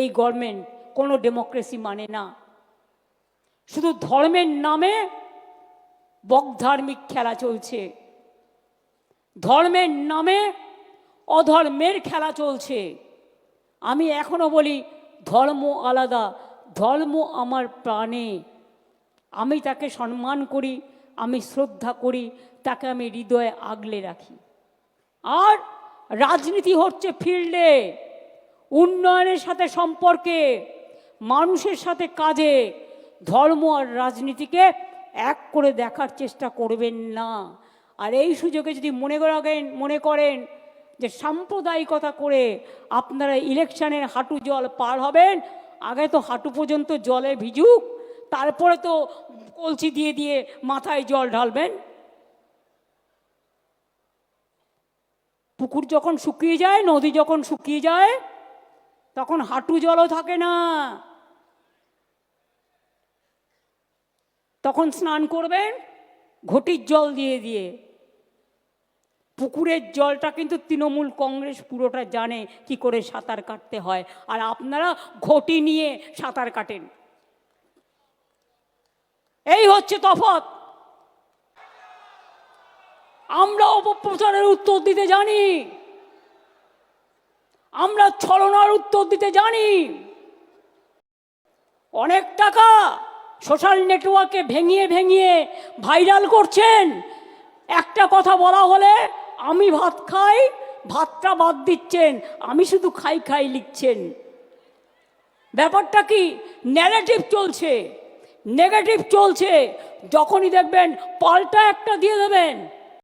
এই গভর্নমেন্ট কোনো ডেমোক্রেসি মানে না। শুধু ধর্মের নামে বকধার্মিক খেলা চলছে। ধর্মের নামে অধর্মের খেলা চলছে। আমি এখনও বলি, ধর্ম আলাদা, ধর্ম আমার প্রাণে। আমি তাকে সম্মান করি, আমি শ্রদ্ধা করি, তাকে আমি হৃদয়ে আগলে রাখি। আর রাজনীতি হচ্ছে ফিল্ডে। উন্নয়নের সাথে সম্পর্কে, মানুষের সাথে কাজে, ধর্ম আর রাজনীতিকে এক করে দেখার চেষ্টা করবেন না। আর এই সুযোগে যদি মনে করেন মনে করেন যে সাম্প্রদায়িকতা করে আপনারা ইলেকশনের হাঁটু জল পার হবেন, আগে তো হাঁটু পর্যন্ত জলে ভিজুক, তারপরে তো কলসি দিয়ে দিয়ে মাথায় জল ঢালবেন। পুকুর যখন শুকিয়ে যায়, নদী যখন শুকিয়ে যায় তখন হাঁটু জলও থাকে না। তখন স্নান করবেন, ঘটির জল দিয়ে দিয়ে। পুকুরের জলটা কিন্তু তৃণমূল কংগ্রেস পুরোটা জানে কি করে সাঁতার কাটতে হয়। আর আপনারা ঘটি নিয়ে সাঁতার কাটেন। এই হচ্ছে তফাৎ। আমরা অপপ্রচারের উত্তর দিতে জানি। আমরা ছলনার উত্তর দিতে জানি। অনেক টাকা সোশ্যাল নেটওয়ার্কে ভেঙিয়ে ভেঙিয়ে ভাইরাল করছেন। একটা কথা বলা হলে, আমি ভাত খাই, ভাতটা বাদ দিচ্ছেন, আমি শুধু খাই খাই লিখছেন। ব্যাপারটা কি? ন্যারেটিভ চলছে। নেগেটিভ চলছে। যখনই দেখবেন পাল্টা একটা দিয়ে দেবেন।